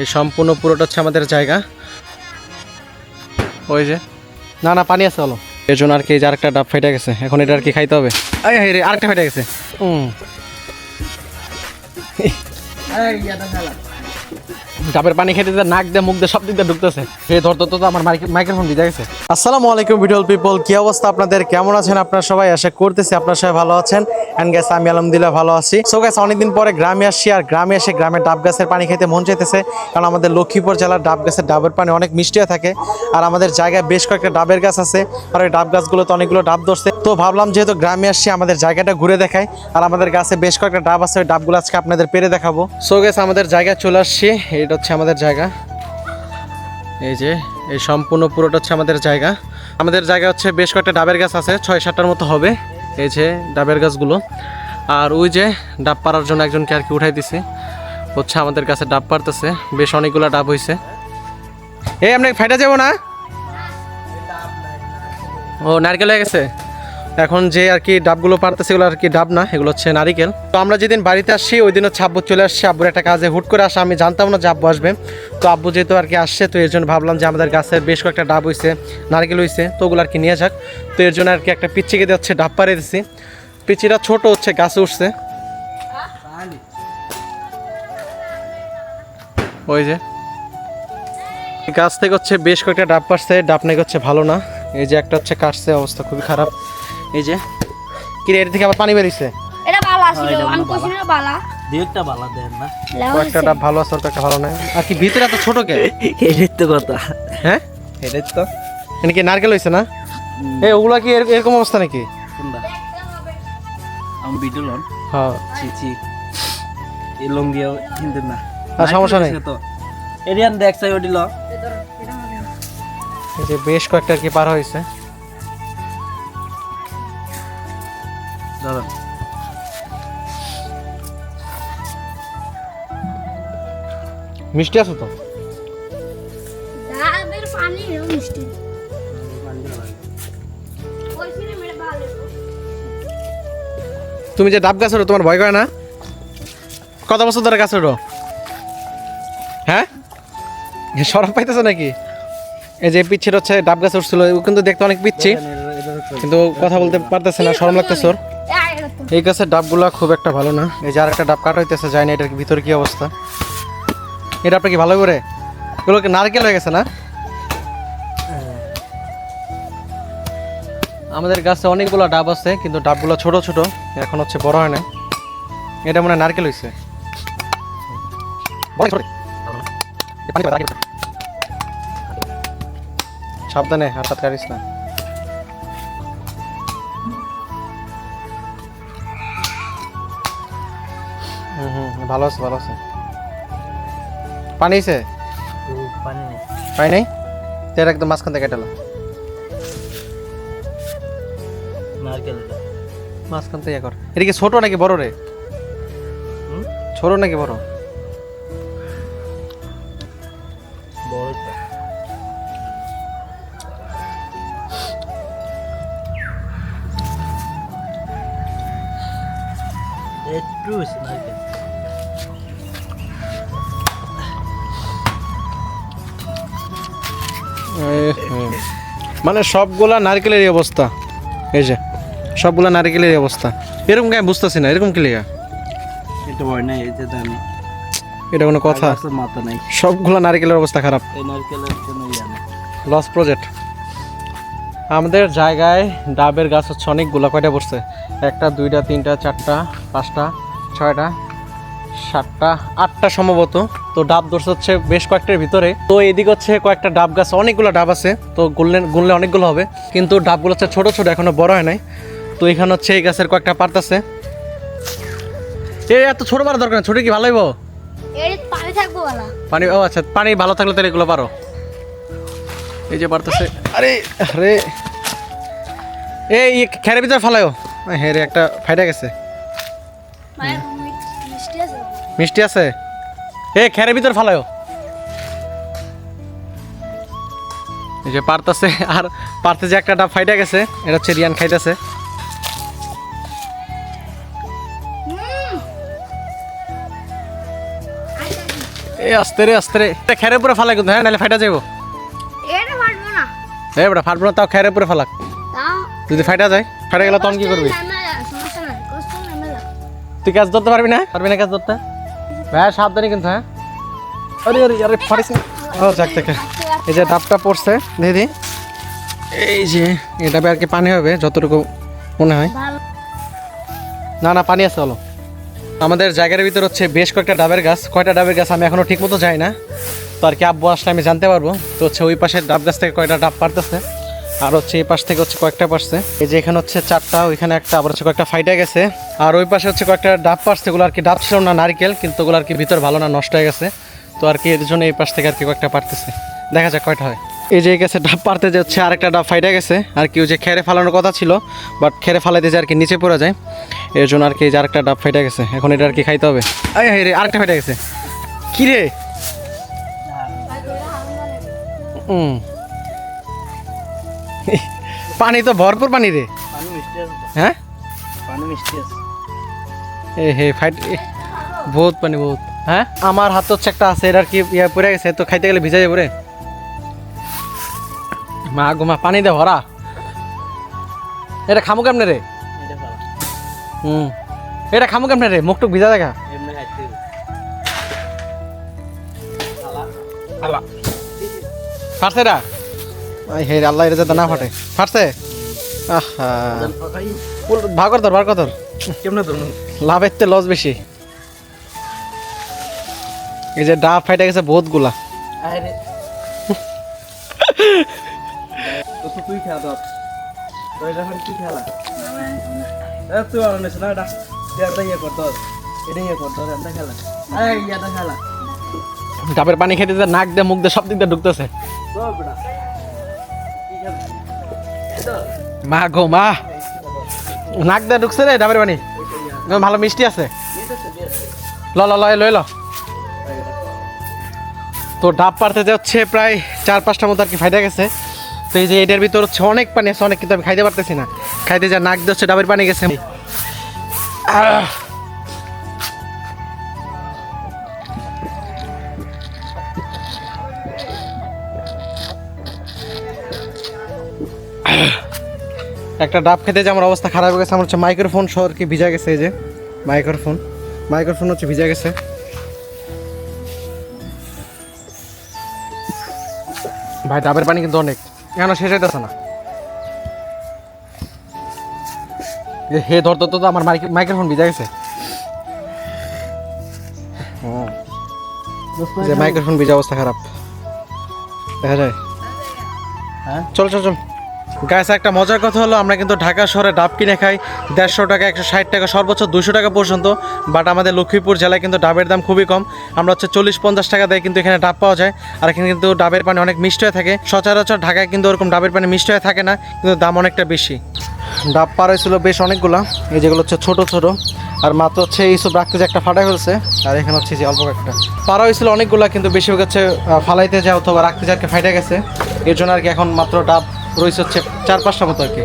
এই সম্পূর্ণ পুরোটা হচ্ছে আমাদের জায়গা। ওই যে। না না, পানি আছে হলো এর জন্য আর কি যে আরেকটা ডাব ফেটে গেছে। এখন এটা আর কি খাইতে হবে। আরেকটা ফেটে গেছে। হুম ডাবের পানি খেতে নাক দিয়ে, মুখ দিয়ে সব দিক ঢুকতেছে। সে ধর ধর তো আমার মাইক্রোফোন দিয়ে গেছে আসসালামু আলাইকুম ভিডিও পিপল কি অবস্থা আপনাদের? কেমন আছেন আপনারা সবাই? আশা করতেছি আপনারা সবাই ভালো আছেন। অ্যান্ড গ্যাস আমি আলহামদুলিল্লাহ ভালো আছি। সো গ্যাস অনেকদিন পরে গ্রামে আসছি, আর গ্রামে এসে গ্রামের ডাব গাছের পানি খেতে মন চাইতেছে। কারণ আমাদের লক্ষ্মীপুর জেলার ডাব গাছের ডাবের পানি অনেক মিষ্টি থাকে। আর আমাদের জায়গায় বেশ কয়েকটা ডাবের গাছ আছে। আর ওই ডাব গাছগুলোতে অনেকগুলো ডাব ধরছে। তো ভাবলাম যেহেতু গ্রামে আসছি, আমাদের জায়গাটা ঘুরে দেখাই। আর আমাদের গাছে বেশ কয়েকটা ডাব আছে, ওই ডাবগুলো আজকে আপনাদের পেরে দেখাবো। সো গ্যাস আমাদের জায়গায় চলে আসছি। এটা হচ্ছে আমাদের জায়গা। এই যে, এই সম্পূর্ণ পুরোটা হচ্ছে আমাদের জায়গা। আমাদের জায়গা হচ্ছে বেশ কয়েকটা ডাবের গাছ আছে, ছয় সাতটার মতো হবে। এই যে ডাবের গাছগুলো। আর ওই যে ডাব পাড়ার জন্য একজনকে আর কি উঠাই দিছি। হচ্ছে আমাদের কাছে ডাব পারতেছে বেশ অনেকগুলো ডাব হয়েছে এই আপনি ফাইটা যাব না? ও নারকেল হয়ে গেছে। এখন যে আর কি ডাবগুলো পারতেছে এগুলো আর কি ডাব না এগুলো হচ্ছে নারিকেল। তো আমরা যেদিন বাড়িতে আসছি ওই দিন হচ্ছে আব্বু চলে আসছে। আব্বুর একটা কাজে হুট করে আসা আমি জানতাম না যে আব্বু আসবে। তো আব্বু যেহেতু আর কি আসছে তো এর জন্য ভাবলাম যে আমাদের গাছের বেশ কয়েকটা ডাব হয়েছে নারকেল হয়েছে তো ওগুলো আর কি নিয়ে যাক। তো এর জন্য আর কি একটা পিচ্ছি কেটে হচ্ছে ডাব পাড়িয়ে দিচ্ছি পিচ্ছিটা ছোট হচ্ছে গাছে উঠছে। ওই যে। গাছ থেকে হচ্ছে বেশ কয়েকটা ডাব পারছে ডাব নাকি হচ্ছে ভালো না। এই যে একটা হচ্ছে কাটছে অবস্থা খুবই খারাপ। এই যে কিরে এর থেকে আবার পানি বেরিয়েছে? এটা বালা ছিল আমি কইছি না বালা। দুইটা বালা দেন না। কয়েকটা ডাব ভালো আছে আর কয়েকটা ভালো নাই। আর কি ভিতরে এত ছোট কে এটাই তো কথা। হ্যাঁ? এটাই তো। এখানে কি নারকেল হয়েছে না? এই ওগুলা কি এর- এরকম অবস্থা নাকি? কোনটা? আমি ভিডিও লন। হ্যাঁ। এই লঙ্গিও কিন্তু না। আর সমস্যা নেই। এরিয়ান দেখ চাই ওটি ল। এই যে বেশ কয়েকটা কি পার হয়েছে। মিষ্টি আছে তো? ডাবের পানি এরকম মিষ্টি। কইছি না মেরে বালা তুমি যে ডাব গাছ তোমার ভয় করে না? কত বছর ধরে গাছ ওঠো সরব পাইতেছো নাকি? এই যে পিচ্ছির হচ্ছে ডাব গাছ উঠছিল, ও কিন্তু দেখতে অনেক পিচ্ছি, কিন্তু কথা বলতে পারতেছে না শরম লাগতেছে ওর। এই গাছের ডাবগুলা খুব একটা ভালো না। এই যে আরেকটা ডাব কাটা হইতেছে যায় না এটার ভিতরে কি অবস্থা। এটা আপনার কি ভালো করে? এগুলো কি নারকেল হয়ে গেছে না? আমাদের গাছে অনেকগুলো ডাব আছে, কিন্তু ডাবগুলো ছোট ছোট, এখন হচ্ছে বড় হয় না। এটা মনে হয় নারকেল হয়েছে সাবধানে হাত হাত কাটিস না। হুম হুম ভালো আছে ভালো আছে। পানি আছে পানি নেই। পাই নাই? তের একদম মাঝখান থেকে কেটালো নারকেল। মাঝখান থেকে ইয়ে কর। এটা কি ছোট নাকি বড় রে? ছোট নাকি বড়? একটু বেশি নারকেল মানে সবগুলা নারকেলেরই অবস্থা। এই যে সবগুলা নারকেলেরই অবস্থা। এরকম গায়ে বুঝতেছি না এরকম কি লেগা? এটা ভয় নাই এই দামি। এটা কোনো কথা? মাথা নাই। সবগুলা নারকেলের অবস্থা খারাপ। এই নারকেলের কোনো ইয়া নেই। লস প্রজেক্ট আমাদের জায়গায় ডাবের গাছ হচ্ছে অনেকগুলো কয়টা পড়ছে? একটা দুইটা তিনটা চারটা পাঁচটা। ছয়টা সাতটা আটটা সম্ভবত তো ডাব ধরছে হচ্ছে বেশ কয়েকটার ভিতরে তো এদিকে হচ্ছে কয়েকটা ডাব গাছ অনেকগুলো ডাব আছে তো গুনলে গুনলে অনেকগুলো হবে কিন্তু ডাবগুলো হচ্ছে ছোটো ছোটো এখনও বড় হয় নাই তো এখানে হচ্ছে এই গাছের কয়েকটা পার্ট আছে এই এত ছোট পারা দরকার ছোট কি ভালো হইব পানি পানি ও আচ্ছা পানি ভালো থাকলে তাহলে এগুলো পারো এই যে পারতেছে আরে আরে এই খেরের ভিতরে ফালায়ও হ্যাঁ রে একটা ফাইটা গেছে মানে মিষ্টি আছে। এ খেরের ভিতর ফালায়ও এই যে পারতেছে আর পারতে যে একটা ডাব ফাইটা গেছে এটা হচ্ছে রিয়ান খাইতেছে। এ আস্তে রে আস্তে রে। খেরে পুরো ফালাই কিন্তু হ্যাঁ নাহলে ফাইটা না। এ বেটা ফাটবো না তাও খেরে পুরো ফালাক। যদি ফাইটা যায় ফাইটা গেলে তখন কি করবি? তুই কাজ ধরতে পারবি না? পারবি না কাজ ধরতে? ভাই সাবধানে কিন্তু হ্যাঁ? আরে আরে আরে ফারিস না। ও যাক থেকে এই যে ডাবটা পড়ছে দিদি এই যে এটা আর কি পানি হবে যতটুকু মনে হয়। না না পানি আছে হলো আমাদের জায়গার ভিতর হচ্ছে বেশ কয়েকটা ডাবের গাছ। কয়টা ডাবের গাছ আমি এখনও ঠিক মতো যাই না। তো আর কি আব্বু আসলে আমি জানতে পারব। তো হচ্ছে ওই পাশের ডাব গাছ থেকে কয়টা ডাব পারতেছে। আর হচ্ছে এই পাশ থেকে হচ্ছে কয়েকটা পারছে এই যে এখানে হচ্ছে চারটা ওইখানে একটা আবার হচ্ছে কয়েকটা ফাইটা গেছে। আর ওই পাশে হচ্ছে কয়েকটা ডাব পারছে ওগুলো আর কি ডাব ছিল না নারকেল কিন্তু ওগুলো আর কি ভিতর ভালো না নষ্ট হয়ে গেছে। তো আর কি এর জন্য এই পাশ থেকে আর কি কয়েকটা পারতেছে দেখা যাক কয়টা হয়। এই যে গেছে ডাব পারতে যে হচ্ছে আরেকটা ডাব ফাইটা গেছে। আর কি ওই যে খেরে ফালানোর কথা ছিল বাট খেরে ফালাইতে যে আর কি নিচে পড়ে যায়। এর জন্য আর কি যে আরেকটা ডাব ফাইটা গেছে। এখন এটা আর কি খাইতে হবে। রে আরেকটা ফাইটা গেছে। কি রে? হুম পানি তো ভরপুর পানি রে। হ্যাঁ? এ হে ফাইট বহুত পানি বহুত। হ্যাঁ? আমার হাত হচ্ছে একটা আছে এটার কি ইয়া পড়ে গেছে তো খাইতে গেলে ভিজা যাবে রে। মা গো মা পানি দে ভরা। এটা খামু কেমনে রে? এটা হুম। এটা খামু কেমনে রে? মুখটুক ভিজা দেখা। এমনি খাইতে হে আল্লাহ এটা যাতে না ফাটে। ফাটছে? আহা। উল- ভাগ কর তোর ভাগ কর তোর। কেমনে ধরুন লাভের তে লস বেশি। এই যে ডাব ফাইটে গেছে বহুতগুলা তুই খেলা তো। তো এটা এখন কি খেলা? এ তুই আর নেছ না এটা। এটা ইয়ে করতো এটা ইয়ে করতো এটা খেলা। এই এটা খেলা। ডাবের পানি খেতে নাক দিয়ে মুখ দিয়ে সব দিক দিয়ে ঢুকতেছে। এটা মা গো, মা। নাক দিয়ে ঢুকছে রে, ডাবের পানি ভালো মিষ্টি আছে? ল ল ল লয় ল তো ডাব পারতে যাচ্ছে প্রায় চার পাঁচটা মতো আর কি ফাইদা গেছে। তো এই যে এটার ভিতর হচ্ছে অনেক পানি আছে, অনেক কিন্তু আমি খাইতে পারতেছি না। খাইতে যা নাক দিয়ে হচ্ছে ডাবের পানি গেছে। আহ! একটা ডাব খেতে যে আমার অবস্থা খারাপ হয়ে গেছে আমার হচ্ছে মাইক্রোফোন সহ আর কি ভিজা গেছে এই যে মাইক্রোফোন। মাইক্রোফোন হচ্ছে ভিজা গেছে। ভাই ডাবের পানি কিন্তু অনেক। কেন শেষ হইতেছে না। হে ধর ধর ধর, ধর, আমার মাইক- মাইক্রোফোন ভিজা গেছে। যে মাইক্রোফোন ভিজা অবস্থা খারাপ। দেখা যায়। হ্যাঁ। চল চল চল। গাছ একটা মজার কথা হলো, আমরা কিন্তু ঢাকা শহরে ডাব কিনে খাই। দেড়শো টাকা, একশো ষাট টাকা, সর্বোচ্চ দুশো টাকা পর্যন্ত। বাট আমাদের লক্ষ্মীপুর জেলায় কিন্তু ডাবের দাম খুবই কম। আমরা হচ্ছে চল্লিশ পঞ্চাশ টাকা দেয় কিন্তু এখানে ডাব পাওয়া যায়। আর এখানে কিন্তু ডাবের পানি অনেক মিষ্টি হয়ে থাকে। সচরাচর ঢাকায় কিন্তু ওরকম ডাবের পানি মিষ্টি হয়ে থাকে না, কিন্তু দাম অনেকটা বেশি। ডাব পার হয়েছিল বেশ অনেকগুলা। এই যেগুলো হচ্ছে ছোট ছোট। আর মাত্র হচ্ছে এইসব রাখতে যে একটা ফাটা ফেলছে, আর এখানে হচ্ছে যে অল্প একটা। পারা হয়েছিল অনেকগুলা, কিন্তু বেশিরভাগ হচ্ছে ফালাইতে যায় অথবা রাখতে যায় ফাইটা গেছে। এর জন্য আর কি এখন মাত্র ডাব রয়েছে হচ্ছে চার পাঁচটা মতো আর কি।